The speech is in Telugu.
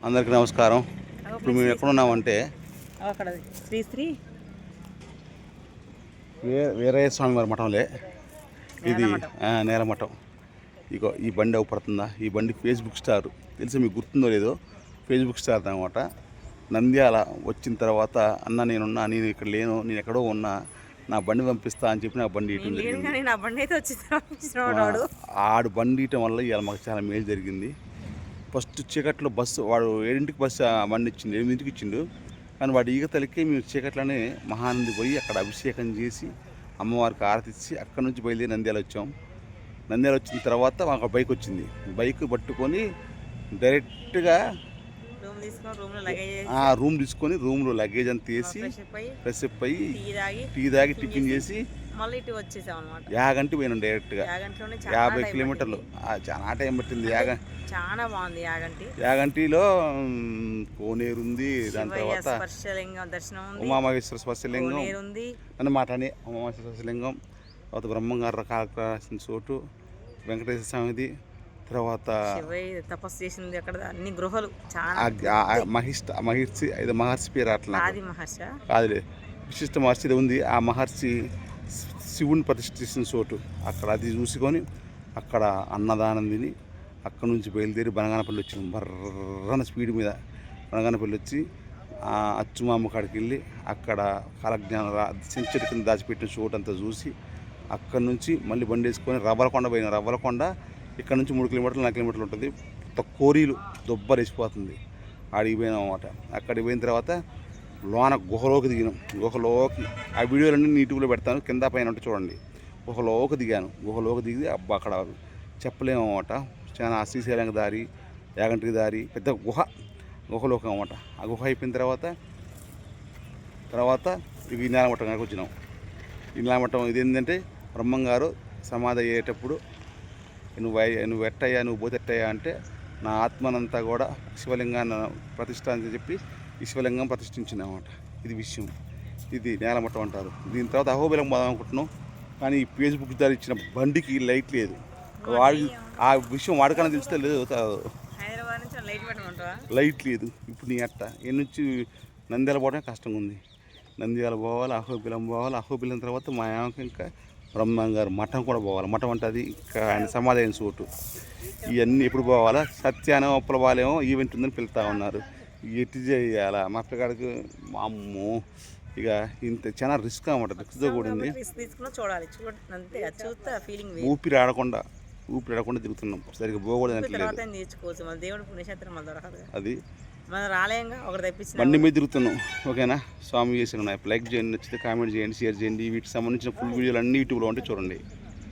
అందరికీ నమస్కారం. ఇప్పుడు మేము ఎక్కడ ఉన్నామంటే అక్కడ శ్రీ శ్రీ వే వీరయ్య స్వామి వారి మఠంలే. ఇది ఆ, నేల మఠం. ఇగో ఈ బండి అవుపడుతుందా ఈ బండి ఫేస్బుక్ స్టార్ తెలిసి మీకు గుర్తుందో లేదో? ఫేస్బుక్ స్టార్ అనమాట నంద్యాల వచ్చిన తర్వాత అన్న నేనున్నా నేను ఇక్కడ లేను నేను ఎక్కడో ఉన్నా నా బండి పంపిస్తా అని చెప్పి నా బండి జరిగింది. ఆడు బండి ఇయటం వల్ల ఇవాళ మాకు చాలా మేలు జరిగింది. ఫస్ట్ చీకట్లో బస్సు వాడు ఏడింటికి బస్సు బండి ఇచ్చిండు ఎనిమిదింటికి ఇచ్చిండు. కానీ వాడు ఈగ తలికి మేము చీకట్లోనే మహానంది పోయి అక్కడ అభిషేకం చేసి అమ్మవారికి ఆరతి ఇచ్చి అక్కడ నుంచి బయలుదేరి నంద్యాల వచ్చాం. నంద్యాల వచ్చిన తర్వాత మాకు బైక్ వచ్చింది. బైక్ పట్టుకొని డైరెక్ట్గా రూమ్ తీసుకొని రూమ్లో లగేజ్ అంతా వేసి ఫ్రెష్ అప్ అయ్యి టీ తాగి టిఫిన్ చేసి మళ్ళీ ఇటు వచ్చేసాం అనమాట యాగంటి పోయినాం డైరెక్ట్గా యాగంటిలోనే యాభై కిలోమీటర్లు. చాలా టైం పట్టింది యాగ. చాలా బాగుంది యాగంటి. యాగంటిలో కోనేరు ఉంది దాని తర్వాత స్పర్శలింగం దర్శనం ఉంది. ఉమామహేశ్వర స్పర్శలింగం. కోనేరు ఉంది అని మాటని ఉమామహేశ్వర స్పర్శలింగం తర్వాత బ్రహ్మంగారు కాలరాసిన చోటు వెంకటేశ్వర స్వామిది తర్వాత తపస్సు చేసింది అక్కడ అన్ని గృహలు. చాలా మహిష్ట మహిర్షి ఇది మహర్షి పేరు అట్లా. ఆది మహర్ష కాదులే విశిష్ట మహర్షి ఉంది. ఆ మహర్షి శివుని ప్రతిష్ఠించిన చోటు. అక్కడ అది చూసుకొని అక్కడ అన్నదానం తిని అక్కడ నుంచి బయలుదేరి బనగానపల్లి వచ్చినాం. బర్రన స్పీడ్ మీద బనగానపల్లి వచ్చి అచ్చుమామ కాడికి వెళ్ళి అక్కడ కాలజ్ఞానం సెంచరీ కింద దాచిపెట్టిన చోటు అంతా చూసి అక్కడ నుంచి మళ్ళీ బండి వేసుకొని రవ్వలకొండ పోయిన. రవ్వలకొండ ఇక్కడ నుంచి మూడు కిలోమీటర్లు నాలుగు కిలోమీటర్లు ఉంటుంది. కోరీలు దొబ్బరేసిపోతుంది. ఆడికి పోయినాం అన్నమాట. అక్కడికి పోయిన తర్వాత లోన గుహలోకి దిగినాం. గుహలోకి ఆ వీడియోలన్నీ యూట్యూబ్లో పెడతాను. కింద పైన ఉంటే చూడండి. గుహలోకి దిగాను. గుహలోకి దిగి అబ్బా అక్కడ చెప్పలేము అన్నమాట చాలా శ్రీశైలం దారి యాగంటికి దారి పెద్ద గుహ గుహలోకి అన్నమాట. ఆ గుహ అయిపోయిన తర్వాత తర్వాత ఇవి నేలమట్టం కనుక వచ్చినాం. ఈ నేలమట్టం ఇది ఏంటంటే బ్రహ్మంగారు సమాధి అయ్యేటప్పుడు నువ్వు నువ్వు ఎట్టయ్యా నువ్వు పోతే ఎట్టయ్యా అంటే నా ఆత్మనంతా కూడా శివలింగాన్ని ప్రతిష్ట అని చెప్పి ఈ శివలింగం ప్రతిష్ఠించిందన్నమాట ఇది విషయం. ఇది నేలమట్టం అంటారు. దీని తర్వాత అహోబిలం పోదాం అనుకుంటున్నాం. కానీ ఈ ఫేస్బుక్ ద్వారా ఇచ్చిన బండికి లైట్ లేదు. వాడి ఆ విషయం వాడికన్నా తెలిస్తే లేదు లైట్ లేదు. ఇప్పుడు నీ అట్ట. ఈ నుంచి నంద్యాల పోవడం కష్టంగా ఉంది. నంద్యాల పోవాలి అహోబిలం పోవాలి. అహోబిలం తర్వాత మా ఆమెకి ఇంకా బ్రహ్మం గారు మఠం కూడా పోవాలి. మఠం అంటే అది ఇంకా ఆయన సమాధి అయిన చోటు. ఇవన్నీ ఎప్పుడు పోవాలా? సత్యానం అప్పులవాలేమో ఈవెంట్ ఉందని పిలుతా ఉన్నారు. ఎట్టి చేయాలా? మా పిల్లగాడికి మా అమ్మో ఇక ఇంత చాలా రిస్క్ అన్నమాట రిస్క్తో కూడింది చూడాలి. చూడ అంతే. అది చూస్తే ఆ ఫీలింగ్ వేరు. ఊపిరి ఆడకుండా ఊపిరి ఆడకుండా తిరుగుతున్నాం. సరిగ్గా పోకూడదు తర్వాత అనట్లేదు. ఏం నేర్చుకోవచ్చు మన దేవుడు పుణ్యక్షేత్రం మన దొరకదు అది. మనం రాలేంగా ఒకటి తెప్పించిన బండి మీద తిరుగుతున్నాం. ఓకేనా? స్వామి చేసిన లైక్ చేయండి నచ్చితే కామెంట్ చేయండి షేర్ చేయండి. వీటికి సంబంధించిన ఫుల్ వీడియోలు అన్ని యూట్యూబ్లో ఉంటే చూడండి.